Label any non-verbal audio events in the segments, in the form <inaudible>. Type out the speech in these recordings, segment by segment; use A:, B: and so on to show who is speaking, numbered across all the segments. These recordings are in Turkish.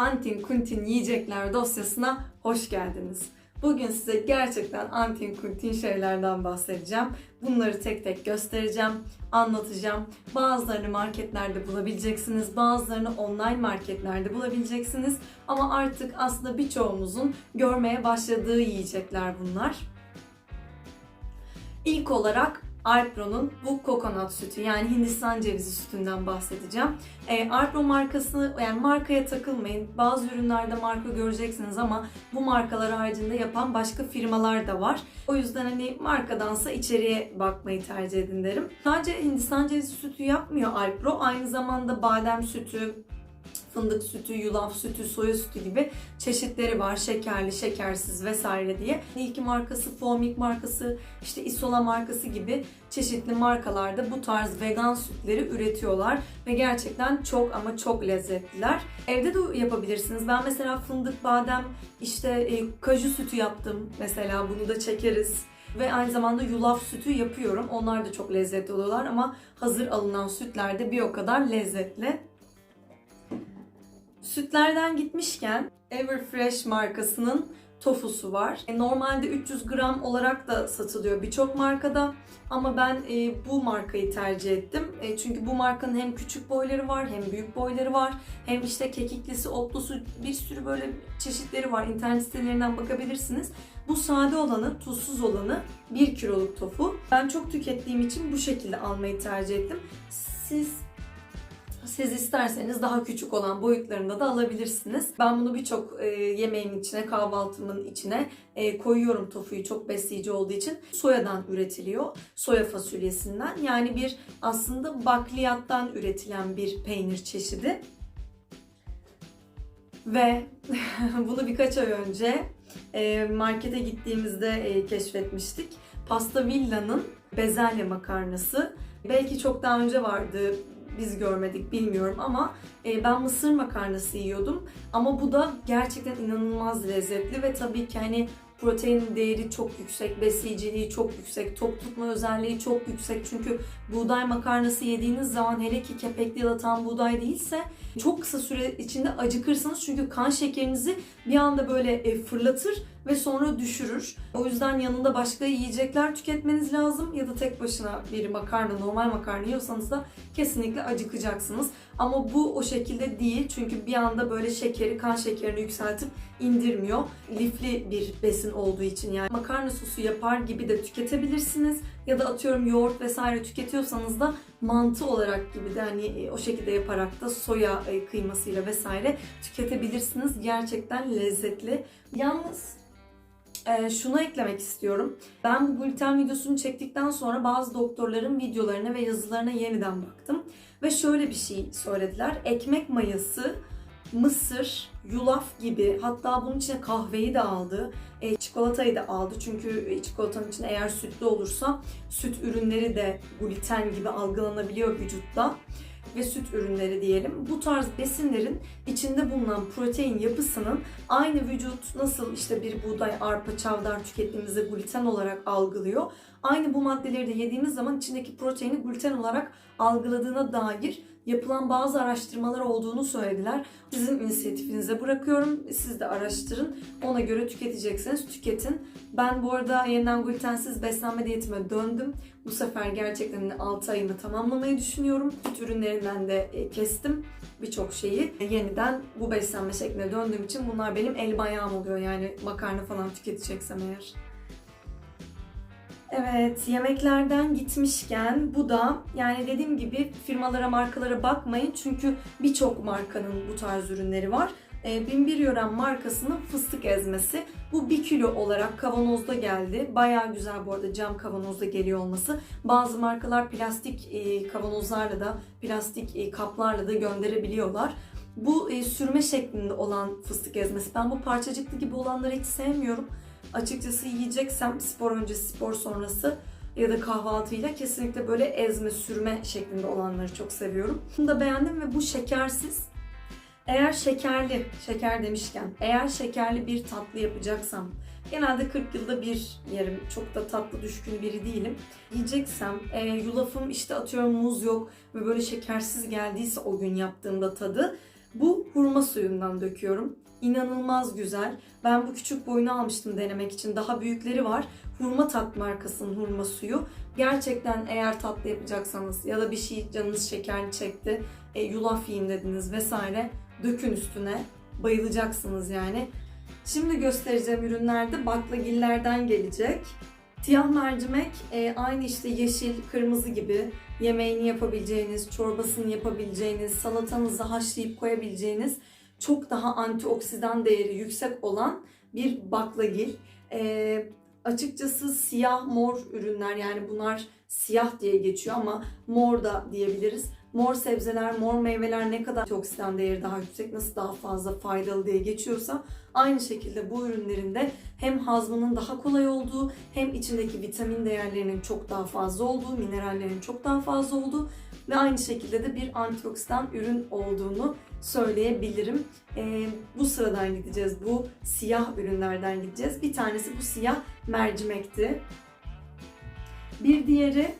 A: Antin Kuntin Yiyecekler dosyasına hoş geldiniz. Bugün size gerçekten antin kuntin şeylerden bahsedeceğim. Bunları tek tek göstereceğim, anlatacağım. Bazılarını marketlerde bulabileceksiniz, bazılarını online marketlerde bulabileceksiniz. Ama artık aslında birçoğumuzun görmeye başladığı yiyecekler bunlar. İlk olarak Alpro'nun bu kokonat sütü yani Hindistan cevizi sütünden bahsedeceğim. E, Alpro markası yani markaya takılmayın. Bazı ürünlerde marka göreceksiniz ama bu markalar haricinde yapan başka firmalar da var. O yüzden hani markadansa içeriye bakmayı tercih edin derim. Sadece Hindistan cevizi sütü yapmıyor Alpro. Aynı zamanda badem sütü, fındık sütü, yulaf sütü, soya sütü gibi çeşitleri var. Şekerli, şekersiz vesaire diye. İlki markası, Fomik markası, işte Isola markası gibi çeşitli markalarda bu tarz vegan sütleri üretiyorlar ve gerçekten çok ama çok lezzetliler. Evde de yapabilirsiniz. Ben mesela fındık, badem, işte e, kaju sütü yaptım mesela bunu da çekeriz. Ve aynı zamanda yulaf sütü yapıyorum. Onlar da çok lezzetli oluyorlar ama hazır alınan sütler de bir o kadar lezzetli. Sütlerden gitmişken Everfresh markasının tofusu var. E, Normalde 300 gram olarak da satılıyor birçok markada. Ama ben e, bu markayı tercih ettim. E, çünkü bu markanın hem küçük boyları var hem büyük boyları var. Hem işte kekiklisi, otlusu bir sürü böyle çeşitleri var. İnternet sitelerinden bakabilirsiniz. Bu sade olanı, tuzsuz olanı 1 kiloluk tofu. Ben çok tükettiğim için bu şekilde almayı tercih ettim. Siz siz isterseniz daha küçük olan boyutlarında da alabilirsiniz. Ben bunu birçok e, yemeğimin içine, kahvaltımın içine e, koyuyorum tofuyu çok besleyici olduğu için. Soyadan üretiliyor. Soya fasulyesinden. Yani bir aslında bakliyattan üretilen bir peynir çeşidi. Ve <laughs> bunu birkaç ay önce e, markete gittiğimizde keşfetmiştik. Pasta Villa'nın bezelye makarnası. Belki çok daha önce vardı biz görmedik bilmiyorum ama e, ben mısır makarnası yiyordum. Ama bu da gerçekten inanılmaz lezzetli ve tabii ki hani protein değeri çok yüksek, besleyiciliği çok yüksek, tok tutma özelliği çok yüksek. Çünkü buğday makarnası yediğiniz zaman hele ki kepekli ya buğday değilse çok kısa süre içinde acıkırsınız. Çünkü kan şekerinizi bir anda böyle e, fırlatır ve sonra düşürür. O yüzden yanında başka yiyecekler tüketmeniz lazım ya da tek başına bir makarna, normal makarna yiyorsanız da kesinlikle acıkacaksınız. Ama bu o şekilde değil çünkü bir anda böyle şekeri, kan şekerini yükseltip indirmiyor. Lifli bir besin olduğu için yani makarna sosu yapar gibi de tüketebilirsiniz. Ya da atıyorum yoğurt vesaire tüketiyorsanız da mantı olarak gibi de hani o şekilde yaparak da soya e, kıymasıyla vesaire tüketebilirsiniz. Gerçekten lezzetli. Yalnız e, şunu eklemek istiyorum. Ben bu gluten videosunu çektikten sonra bazı doktorların videolarına ve yazılarına yeniden baktım. Ve şöyle bir şey söylediler. Ekmek mayası, mısır, yulaf gibi hatta bunun içine kahveyi de aldı. E, çikolatayı da aldı. Çünkü çikolatanın içinde eğer sütlü olursa süt ürünleri de gluten gibi algılanabiliyor vücutta ve süt ürünleri diyelim. Bu tarz besinlerin içinde bulunan protein yapısının aynı vücut nasıl işte bir buğday, arpa, çavdar tükettiğimizde gluten olarak algılıyor. Aynı bu maddeleri de yediğimiz zaman içindeki proteini gluten olarak algıladığına dair yapılan bazı araştırmalar olduğunu söylediler. Sizin inisiyatifinize bırakıyorum. Siz de araştırın. Ona göre tüketecekseniz tüketin. Ben bu arada yeniden glutensiz beslenme diyetime döndüm. Bu sefer gerçekten 6 ayını tamamlamayı düşünüyorum. Süt ürünlerinden de e, kestim birçok şeyi. Yeniden bu beslenme şekline döndüğüm için bunlar benim el ayağım oluyor. Yani makarna falan tüketeceksem eğer. Evet, yemeklerden gitmişken bu da yani dediğim gibi firmalara, markalara bakmayın çünkü birçok markanın bu tarz ürünleri var. E, Binbir Yören markasının fıstık ezmesi. Bu 1 kilo olarak kavanozda geldi. Bayağı güzel bu arada cam kavanozda geliyor olması. Bazı markalar plastik e, kavanozlarla da, plastik e, kaplarla da gönderebiliyorlar. Bu e, sürme şeklinde olan fıstık ezmesi. Ben bu parçacıklı gibi olanları hiç sevmiyorum açıkçası yiyeceksem spor öncesi, spor sonrası ya da kahvaltıyla kesinlikle böyle ezme, sürme şeklinde olanları çok seviyorum. Bunu da beğendim ve bu şekersiz. Eğer şekerli, şeker demişken, eğer şekerli bir tatlı yapacaksam, genelde 40 yılda bir yerim, çok da tatlı düşkün biri değilim. Yiyeceksem, e, yulafım işte atıyorum muz yok ve böyle şekersiz geldiyse o gün yaptığımda tadı, Bu hurma suyundan döküyorum. İnanılmaz güzel. Ben bu küçük boyunu almıştım denemek için. Daha büyükleri var. Hurma Tat markasının hurma suyu. Gerçekten eğer tatlı yapacaksanız ya da bir şey canınız şekerli çekti, e, yulaf yiyeyim dediniz vesaire dökün üstüne. Bayılacaksınız yani. Şimdi göstereceğim ürünler de baklagillerden gelecek. Siyah mercimek e, aynı işte yeşil, kırmızı gibi yemeğini yapabileceğiniz, çorbasını yapabileceğiniz, salatanızı haşlayıp koyabileceğiniz çok daha antioksidan değeri yüksek olan bir baklagil. E, açıkçası siyah mor ürünler yani bunlar siyah diye geçiyor ama mor da diyebiliriz. Mor sebzeler, mor meyveler ne kadar antioksidan değeri daha yüksek, nasıl daha fazla faydalı diye geçiyorsa aynı şekilde bu ürünlerin de hem hazmının daha kolay olduğu hem içindeki vitamin değerlerinin çok daha fazla olduğu, minerallerin çok daha fazla olduğu ve aynı şekilde de bir antioksidan ürün olduğunu söyleyebilirim. Ee, bu sıradan gideceğiz. Bu siyah ürünlerden gideceğiz. Bir tanesi bu siyah mercimekti. Bir diğeri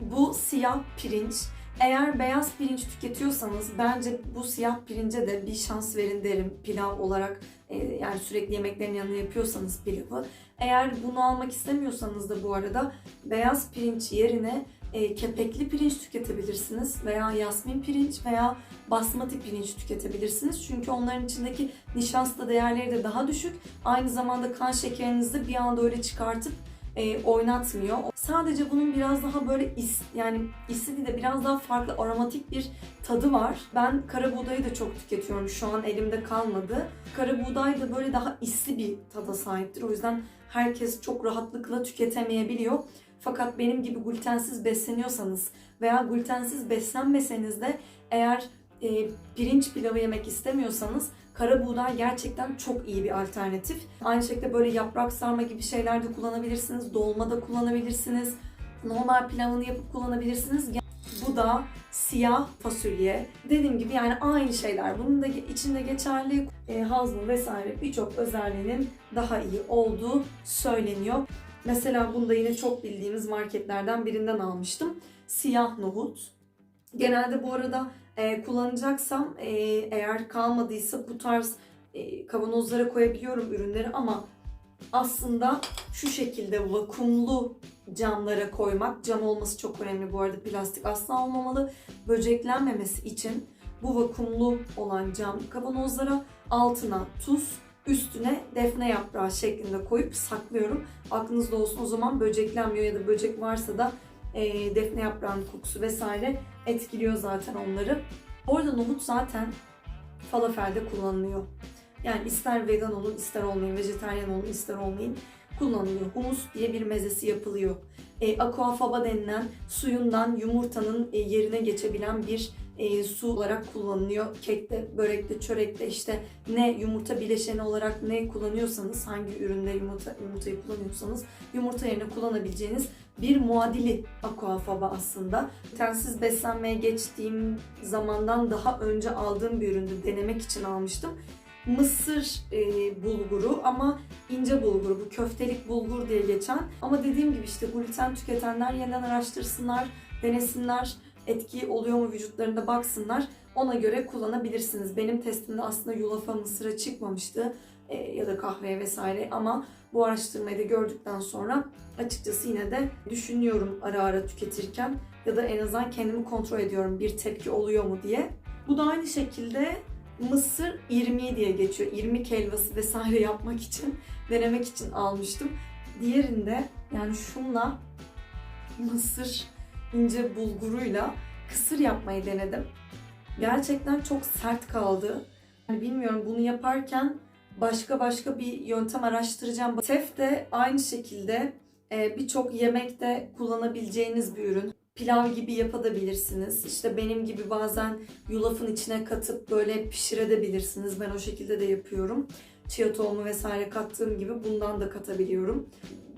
A: bu siyah pirinç. Eğer beyaz pirinç tüketiyorsanız bence bu siyah pirince de bir şans verin derim pilav olarak. e, yani sürekli yemeklerin yanında yapıyorsanız pilavı. Eğer bunu almak istemiyorsanız da bu arada beyaz pirinç yerine e, kepekli pirinç tüketebilirsiniz veya yasmin pirinç veya basmati pirinç tüketebilirsiniz. Çünkü onların içindeki nişasta değerleri de daha düşük. Aynı zamanda kan şekerinizi bir anda öyle çıkartıp e, oynatmıyor. Sadece bunun biraz daha böyle is, yani isi de biraz daha farklı aromatik bir tadı var. Ben kara buğdayı da çok tüketiyorum. Şu an elimde kalmadı. Kara buğday da böyle daha isli bir tada sahiptir. O yüzden herkes çok rahatlıkla tüketemeyebiliyor. Fakat benim gibi glutensiz besleniyorsanız veya glutensiz beslenmeseniz de eğer e, pirinç pilavı yemek istemiyorsanız kara buğday gerçekten çok iyi bir alternatif. Aynı şekilde böyle yaprak sarma gibi şeyler de kullanabilirsiniz. Dolma da kullanabilirsiniz. Normal pilavını yapıp kullanabilirsiniz. Bu da siyah fasulye. Dediğim gibi yani aynı şeyler. Bunun da içinde geçerli e, hazmı vesaire birçok özelliğinin daha iyi olduğu söyleniyor. Mesela bunu da yine çok bildiğimiz marketlerden birinden almıştım. Siyah nohut. Genelde bu arada e, kullanacaksam e, eğer kalmadıysa bu tarz e, kavanozlara koyabiliyorum ürünleri ama aslında şu şekilde vakumlu camlara koymak, cam olması çok önemli bu arada plastik asla olmamalı. Böceklenmemesi için bu vakumlu olan cam kavanozlara altına tuz, üstüne defne yaprağı şeklinde koyup saklıyorum. Aklınızda olsun o zaman böceklenmiyor ya da böcek varsa da e, defne yaprağının kokusu vesaire etkiliyor zaten onları. Orada nohut zaten falafelde kullanılıyor. Yani ister vegan olun, ister olmayın, vejetaryen olun, ister olmayın kullanılıyor. Humus diye bir mezesi yapılıyor. E, aquafaba denilen suyundan yumurtanın e, yerine geçebilen bir e, su olarak kullanılıyor. Kekte, börekte, çörekte işte ne yumurta bileşeni olarak ne kullanıyorsanız, hangi üründe yumurta, yumurtayı kullanıyorsanız yumurta yerine kullanabileceğiniz bir muadili aquafaba aslında. Tensiz beslenmeye geçtiğim zamandan daha önce aldığım bir üründü. Denemek için almıştım. Mısır e, bulguru ama ince bulgur bu köftelik bulgur diye geçen ama dediğim gibi işte gluten tüketenler yeniden araştırsınlar, denesinler, etki oluyor mu vücutlarında baksınlar. Ona göre kullanabilirsiniz. Benim testimde aslında yulafa mısıra çıkmamıştı e, ya da kahveye vesaire ama bu araştırmayı da gördükten sonra açıkçası yine de düşünüyorum ara ara tüketirken ya da en azından kendimi kontrol ediyorum bir tepki oluyor mu diye. Bu da aynı şekilde mısır irmiği diye geçiyor. İrmik helvası vesaire <laughs> yapmak için, denemek için almıştım. Diğerinde yani şunla mısır ince bulguruyla kısır yapmayı denedim. Gerçekten çok sert kaldı. Yani bilmiyorum bunu yaparken başka başka bir yöntem araştıracağım. Tef de aynı şekilde e, birçok yemekte kullanabileceğiniz bir ürün. Pilav gibi yapabilirsiniz. İşte benim gibi bazen yulafın içine katıp böyle pişirebilirsiniz. Ben o şekilde de yapıyorum. Chia tohumu vesaire kattığım gibi bundan da katabiliyorum.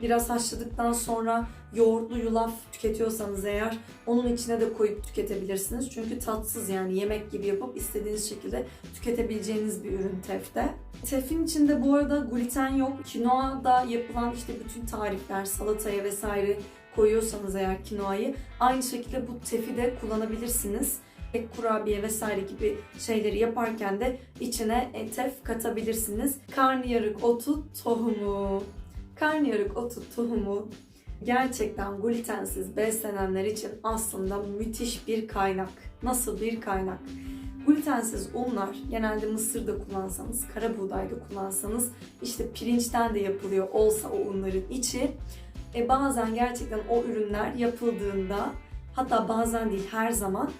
A: Biraz haşladıktan sonra yoğurtlu yulaf tüketiyorsanız eğer onun içine de koyup tüketebilirsiniz. Çünkü tatsız yani yemek gibi yapıp istediğiniz şekilde tüketebileceğiniz bir ürün tefte. Tefin içinde bu arada gluten yok. Kinoa'da yapılan işte bütün tarifler salataya vesaire koyuyorsanız eğer kinoayı aynı şekilde bu tefi de kullanabilirsiniz. Kek, kurabiye vesaire gibi şeyleri yaparken de içine e, tef katabilirsiniz. Karnıyarık otu tohumu. Karnıyarık otu tohumu gerçekten glutensiz beslenenler için aslında müthiş bir kaynak. Nasıl bir kaynak? Glutensiz unlar genelde mısırda kullansanız, kara buğdayda kullansanız, işte pirinçten de yapılıyor olsa o unların içi. E bazen gerçekten o ürünler yapıldığında hatta bazen değil her zaman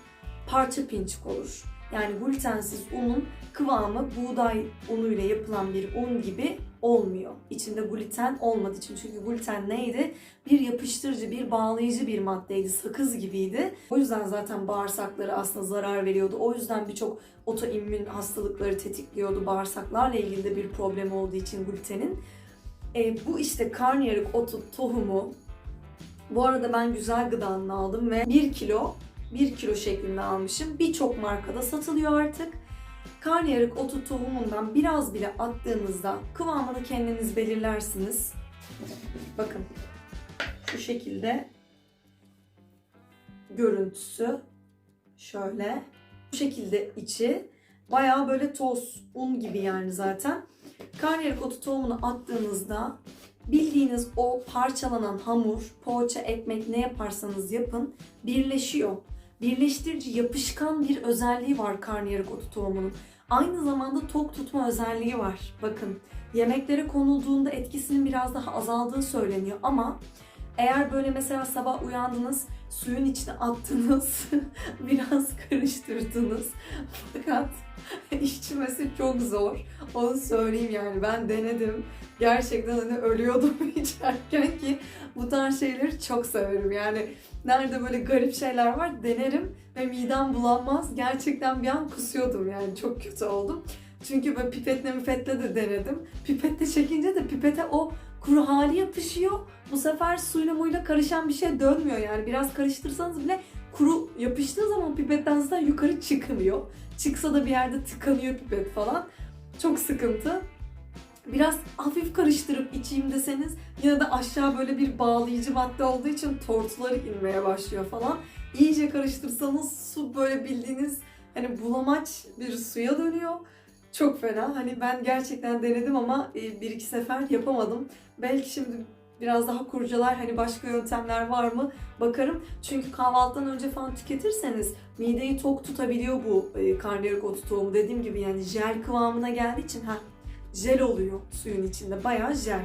A: parça pinçik olur. Yani glutensiz unun kıvamı buğday unuyla yapılan bir un gibi olmuyor. İçinde gluten olmadığı için. Çünkü gluten neydi? Bir yapıştırıcı, bir bağlayıcı bir maddeydi. Sakız gibiydi. O yüzden zaten bağırsakları aslında zarar veriyordu. O yüzden birçok otoimmün hastalıkları tetikliyordu. Bağırsaklarla ilgili de bir problem olduğu için glutenin. E, bu işte karnıyarık otu tohumu bu arada ben güzel gıdanını aldım ve 1 kilo 1 kilo şeklinde almışım. Birçok markada satılıyor artık. Karnıyarık otu tohumundan biraz bile attığınızda kıvamını kendiniz belirlersiniz. Bakın şu şekilde görüntüsü şöyle bu şekilde içi bayağı böyle toz un gibi yani zaten. Karnıyarık otu tohumunu attığınızda bildiğiniz o parçalanan hamur, poğaça, ekmek ne yaparsanız yapın birleşiyor. Birleştirici yapışkan bir özelliği var karnıyarık otu tohumunun. Aynı zamanda tok tutma özelliği var. Bakın yemeklere konulduğunda etkisinin biraz daha azaldığı söyleniyor ama eğer böyle mesela sabah uyandınız, suyun içine attınız, <laughs> biraz karıştırdınız fakat <laughs> içmesi çok zor. Onu söyleyeyim yani ben denedim. Gerçekten hani ölüyordum <laughs> içerken ki bu tarz şeyleri çok severim. Yani nerede böyle garip şeyler var denerim ve midem bulanmaz. Gerçekten bir an kusuyordum yani çok kötü oldum. Çünkü böyle pipetle müpetle de denedim. Pipette çekince de pipete o kuru hali yapışıyor. Bu sefer suyla muyla karışan bir şey dönmüyor yani. Biraz karıştırsanız bile kuru yapıştığı zaman pipetten zaten yukarı çıkmıyor. Çıksa da bir yerde tıkanıyor pipet falan. Çok sıkıntı. Biraz hafif karıştırıp içeyim deseniz yine de aşağı böyle bir bağlayıcı madde olduğu için tortuları inmeye başlıyor falan. İyice karıştırsanız su böyle bildiğiniz hani bulamaç bir suya dönüyor. Çok fena. Hani ben gerçekten denedim ama e, bir iki sefer yapamadım. Belki şimdi biraz daha kurcalar hani başka yöntemler var mı bakarım. Çünkü kahvaltıdan önce falan tüketirseniz mideyi tok tutabiliyor bu e, karnıyarık otu tohumu. Dediğim gibi yani jel kıvamına geldiği için ha jel oluyor suyun içinde. Bayağı jel.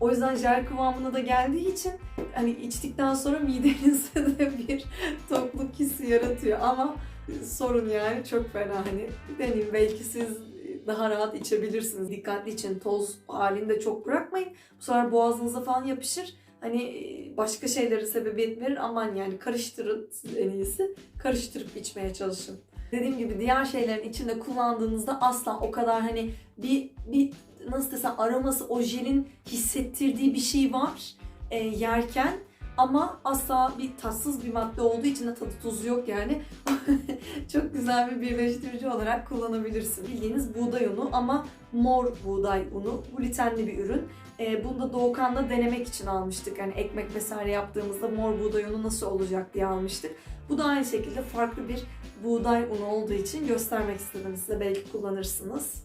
A: O yüzden jel kıvamına da geldiği için hani içtikten sonra midenizde <laughs> de bir tokluk hissi yaratıyor ama sorun yani çok fena hani deneyin belki siz daha rahat içebilirsiniz. Dikkatli için toz halinde çok bırakmayın. Bu sefer boğazınıza falan yapışır. Hani başka şeylere sebebiyet verir. Aman yani karıştırın siz en iyisi. Karıştırıp içmeye çalışın. Dediğim gibi diğer şeylerin içinde kullandığınızda asla o kadar hani bir, bir nasıl desem aroması o jelin hissettirdiği bir şey var e, yerken ama asla bir tatsız bir madde olduğu için de tadı tuzu yok yani. <laughs> Çok güzel bir birleştirici olarak kullanabilirsin. Bildiğiniz buğday unu ama mor buğday unu. Glutenli bir ürün. E, bunu da Doğukan'da denemek için almıştık. Yani ekmek vesaire yaptığımızda mor buğday unu nasıl olacak diye almıştık. Bu da aynı şekilde farklı bir buğday unu olduğu için göstermek istedim size. Belki kullanırsınız.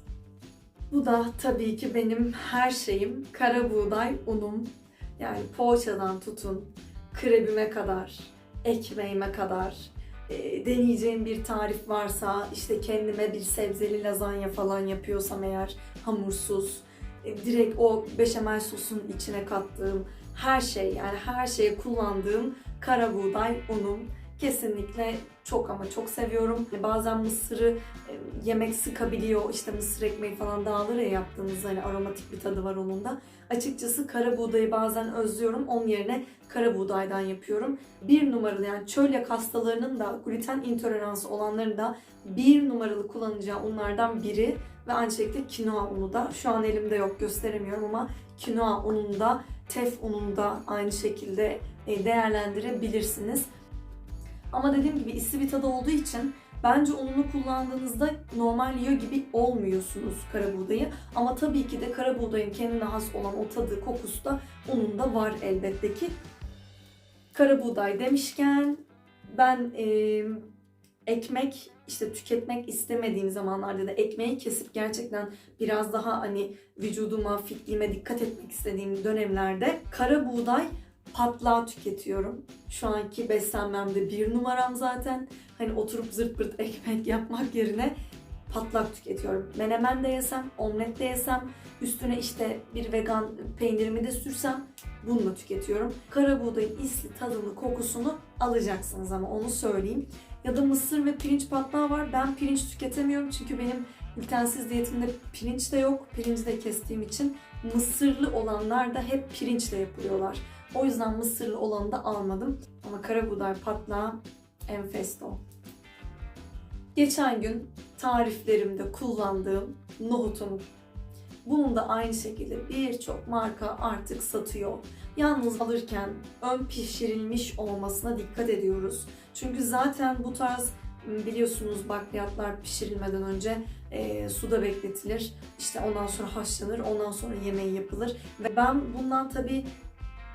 A: Bu da tabii ki benim her şeyim. Kara buğday unum. Yani poğaçadan tutun, krebime kadar, ekmeğime kadar, e, deneyeceğim bir tarif varsa, işte kendime bir sebzeli lazanya falan yapıyorsam eğer hamursuz, e, direkt o beşamel sosun içine kattığım her şey yani her şeye kullandığım kara buğday unum. Kesinlikle çok ama çok seviyorum. Bazen mısırı e, yemek sıkabiliyor. İşte mısır ekmeği falan dağılır ya yaptığınızda hani aromatik bir tadı var onun da. Açıkçası kara buğdayı bazen özlüyorum. Onun yerine kara buğdaydan yapıyorum. Bir numaralı yani çölyak hastalarının da gluten intoleransı olanların da bir numaralı kullanacağı unlardan biri ve aynı şekilde kinoa unu da. Şu an elimde yok gösteremiyorum ama kinoa ununu da tef ununu da aynı şekilde e, değerlendirebilirsiniz. Ama dediğim gibi isli bir tadı olduğu için bence ununu kullandığınızda normal yiyor gibi olmuyorsunuz kara buğdayı. Ama tabii ki de kara buğdayın kendine has olan o tadı, kokusu da ununda var elbette ki. Kara buğday demişken ben e, ekmek işte tüketmek istemediğim zamanlarda da ekmeği kesip gerçekten biraz daha hani vücuduma, fitliğime dikkat etmek istediğim dönemlerde kara buğday patlağı tüketiyorum. Şu anki beslenmemde bir numaram zaten. Hani oturup zırt pırt ekmek yapmak yerine patlak tüketiyorum. Menemen de yesem, omlet de yesem, üstüne işte bir vegan peynirimi de sürsem bununla tüketiyorum. Kara buğdayın isli tadını, kokusunu alacaksınız ama onu söyleyeyim. Ya da mısır ve pirinç patlağı var. Ben pirinç tüketemiyorum çünkü benim glutensiz diyetimde pirinç de yok. Pirinci de kestiğim için mısırlı olanlar da hep pirinçle yapılıyorlar. O yüzden mısırlı olanı da almadım. Ama kara buğday patlağı enfesto. Geçen gün tariflerimde kullandığım nohutumu. Bunun da aynı şekilde birçok marka artık satıyor. Yalnız alırken ön pişirilmiş olmasına dikkat ediyoruz. Çünkü zaten bu tarz biliyorsunuz bakliyatlar pişirilmeden önce e, suda bekletilir. İşte ondan sonra haşlanır, ondan sonra yemeği yapılır. Ve ben bundan tabii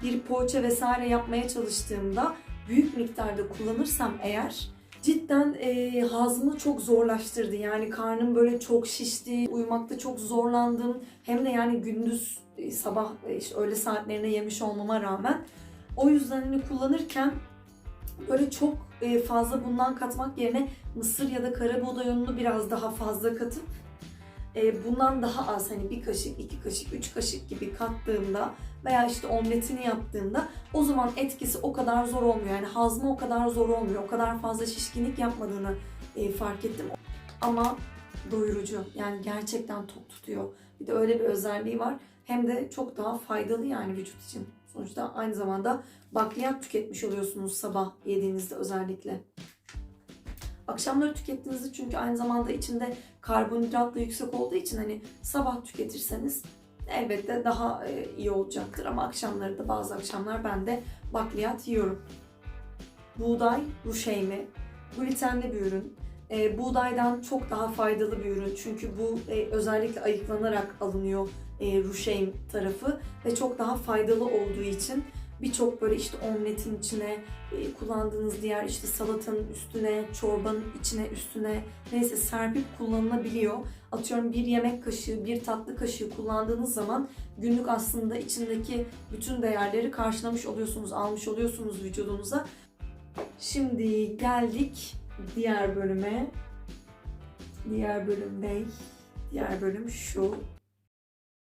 A: bir poğaça vesaire yapmaya çalıştığımda büyük miktarda kullanırsam eğer cidden e, hazmı çok zorlaştırdı. Yani karnım böyle çok şişti, uyumakta çok zorlandım. Hem de yani gündüz e, sabah e, işte öğle saatlerine yemiş olmama rağmen. O yüzden hani kullanırken böyle çok e, fazla bundan katmak yerine mısır ya da kara buğday ununu biraz daha fazla katıp e, bundan daha az hani bir kaşık, iki kaşık, üç kaşık gibi kattığımda veya işte omletini yaptığımda o zaman etkisi o kadar zor olmuyor. Yani hazmı o kadar zor olmuyor. O kadar fazla şişkinlik yapmadığını e, fark ettim. Ama doyurucu. Yani gerçekten tok tutuyor. Bir de öyle bir özelliği var. Hem de çok daha faydalı yani vücut için. Sonuçta aynı zamanda bakliyat tüketmiş oluyorsunuz sabah yediğinizde özellikle. Akşamları tükettiğinizde çünkü aynı zamanda içinde karbonhidrat da yüksek olduğu için hani sabah tüketirseniz elbette daha e, iyi olacaktır ama akşamları da bazı akşamlar ben de bakliyat yiyorum. Buğday ruşeymi, glutenli bir ürün. E, buğdaydan çok daha faydalı bir ürün çünkü bu e, özellikle ayıklanarak alınıyor e, ruşeym tarafı ve çok daha faydalı olduğu için birçok böyle işte omletin içine e, kullandığınız diğer işte salatanın üstüne, çorbanın içine, üstüne neyse serpip kullanılabiliyor. Atıyorum bir yemek kaşığı, bir tatlı kaşığı kullandığınız zaman günlük aslında içindeki bütün değerleri karşılamış oluyorsunuz, almış oluyorsunuz vücudunuza. Şimdi geldik diğer bölüme. Diğer bölüm ne? Diğer bölüm şu.